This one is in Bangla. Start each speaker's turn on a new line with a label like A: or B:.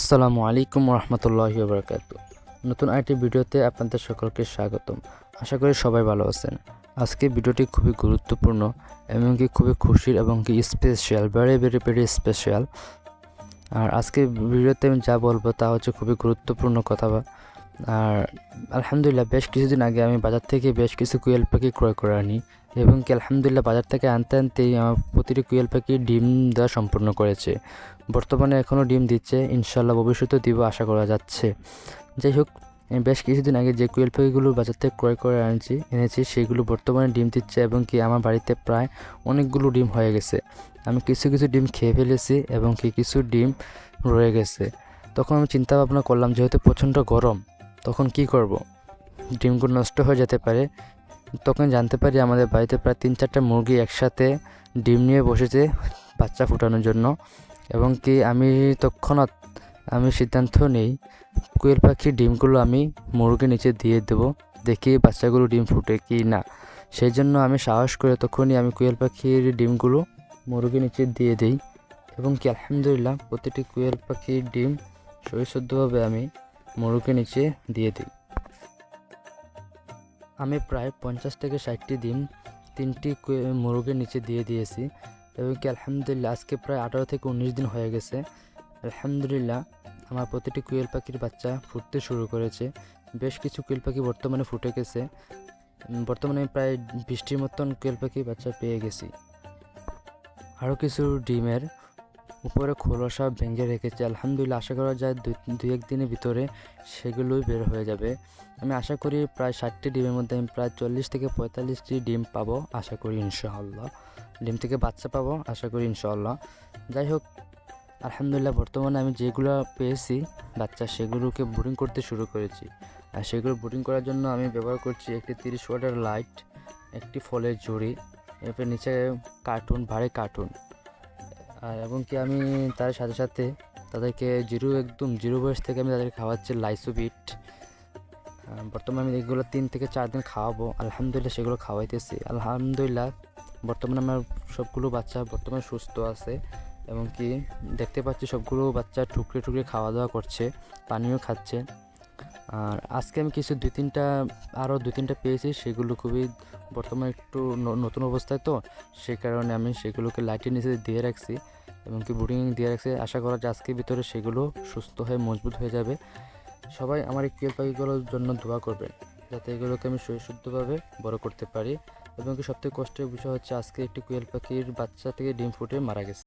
A: আসসালামু আলাইকুম রহমতুল্লাহি বরকাত নতুন আরেকটি ভিডিওতে আপনাদের সকলকে স্বাগতম। আশা করি সবাই ভালো আছেন। আজকে ভিডিওটি খুবই গুরুত্বপূর্ণ এমনকি খুবই খুশির এবং কি special very very very special আর আজকে ভিডিওতে আমি যা বলব তা হচ্ছে খুবই গুরুত্বপূর্ণ কথা আর আলহামদুলিল্লাহ বেশ কিছুদিন আগে আমি বাজার থেকে বেশ কিছু কুয়েল পাখি ক্রয় করে আনি এবং কি আলহামদুলিল্লাহ বাজার থেকে আনতে আনতেই আমার প্রতিটি কুয়েল পাখি ডিম দেওয়া সম্পূর্ণ করেছে। বর্তমানে এখনও ডিম দিচ্ছে ইনশাল্লাহ ভবিষ্যতে দিব আশা করা যাচ্ছে। যাই হোক, আমি বেশ কিছুদিন আগে যে কুয়েল পাখিগুলো বাজার থেকে ক্রয় করে আনছি, এনেছি, সেগুলো বর্তমানে ডিম দিচ্ছে এবং কি আমার বাড়িতে প্রায় অনেকগুলো ডিম হয়ে গেছে। আমি কিছু কিছু ডিম খেয়ে ফেলেছি এবং কি কিছু ডিম রয়ে গেছে। তখন আমি চিন্তা ভাবনা করলাম, যেহেতু প্রচণ্ড গরম তখন কি করব? ডিমগুলো নষ্ট হয়ে যেতে পারে। তখন জানতে পারি আমাদের বাড়িতে প্রায় তিন চারটা মুরগি একসাথে ডিম নিয়ে বসেছে বাচ্চা ফুটানোর জন্য। এবং কি আমি তৎক্ষণাৎ আমি সিদ্ধান্ত নেই কুয়েল পাখির ডিমগুলো আমি মুরগির নিচে দিয়ে দেবো, দেখি বাচ্চাগুলো ডিম ফুটে কি না। সেই জন্য আমি সাহস করে তখনই আমি কুয়েল পাখির ডিমগুলো মুরগির নিচে দিয়ে দিই। এবং কি আলহামদুলিল্লাহ, প্রতিটি কুয়েল পাখির ডিম সহিশুদ্ধভাবে আমি মুরগির নিচে দিয়ে দিই। আমি প্রায় পঞ্চাশ থেকে ষাটটি ডিম তিনটি মুরগির নিচে দিয়ে দিয়েছি এবং কি আলহামদুলিল্লাহ আজকে প্রায় আঠারো থেকে উনিশ দিন হয়ে গেছে। আলহামদুলিল্লাহ আমার প্রতিটি কুয়েল পাখির বাচ্চা ফুটতে শুরু করেছে। বেশ কিছু কুয়েল পাখি বর্তমানে ফুটে গেছে। বর্তমানে প্রায় বৃষ্টির মতন কুয়েল পাখি বাচ্চা পেয়ে গেছি। আরও কিছু ডিমের উপরে খোলসা ভেঙে রেখেছে। আলহামদুলিল্লাহ, আশা করা যায় দুই এক দিনের ভিতরে সেগুলোই বের হয়ে যাবে। আমি আশা করি প্রায় ষাটটি ডিমের মধ্যে আমি প্রায় চল্লিশ থেকে পঁয়তাল্লিশটি ডিম পাবো, আশা করি ইনশাআল্লাহ। ডিম থেকে বাচ্চা পাবো, আশা করি ইনশাআল্লাহ। যাই হোক, আলহামদুলিল্লাহ বর্তমানে আমি যেগুলো পেয়েছি, বাচ্চা সেগুলোকে বোর্ডিং করতে শুরু করেছি। আর সেগুলো বোর্ডিং করার জন্য আমি ব্যবহার করছি একটি তিরিশ ওয়াটের লাইট একটি ফলের ঝুড়ি এরপর নিচে কার্টুন ভারী কার্টুন আর এবং কি আমি তার সাথে সাথে তাদেরকে জিরো একদম জিরো বয়স থেকে আমি তাদেরকে খাওয়াচ্ছি লাইসোবিট বর্তমানে আমি এগুলো তিন থেকে চার দিন খাওয়াবো। আলহামদুলিল্লাহ সেগুলো খাওয়াইতেছি। আলহামদুলিল্লাহ বর্তমানে আমার সবগুলো বাচ্চা বর্তমানে সুস্থ আছে এবং কি দেখতে পাচ্ছি সবগুলো বাচ্চা টুকরে টুকরে খাওয়া দাওয়া করছে, পানিও খাচ্ছে। আর আজকে আমি কিছু দুই তিনটা আরও দুই তিনটা পেয়েছি, সেগুলো খুবই বর্তমানে একটু নতুন অবস্থায় তো, সেই কারণে আমি সেগুলোকে লাইটের নিচে দিয়ে রাখছি এবং কি বোর্ডিং দিয়ে রাখছি। আশা করা যায় আজকের ভিতরে সেগুলো সুস্থ হয়ে, মজবুত হয়ে যাবে। সবাই আমার এই কুয়েল পাখিগুলোর জন্য দোয়া করবেন, যাতে এগুলোকে আমি সুশুদ্ধভাবে বড় করতে পারি। এবং কি সবথেকে কষ্টের বিষয় হচ্ছে, আজকে একটি কুয়েল পাখির বাচ্চা থেকে ডিম ফুটে মারা গেছে।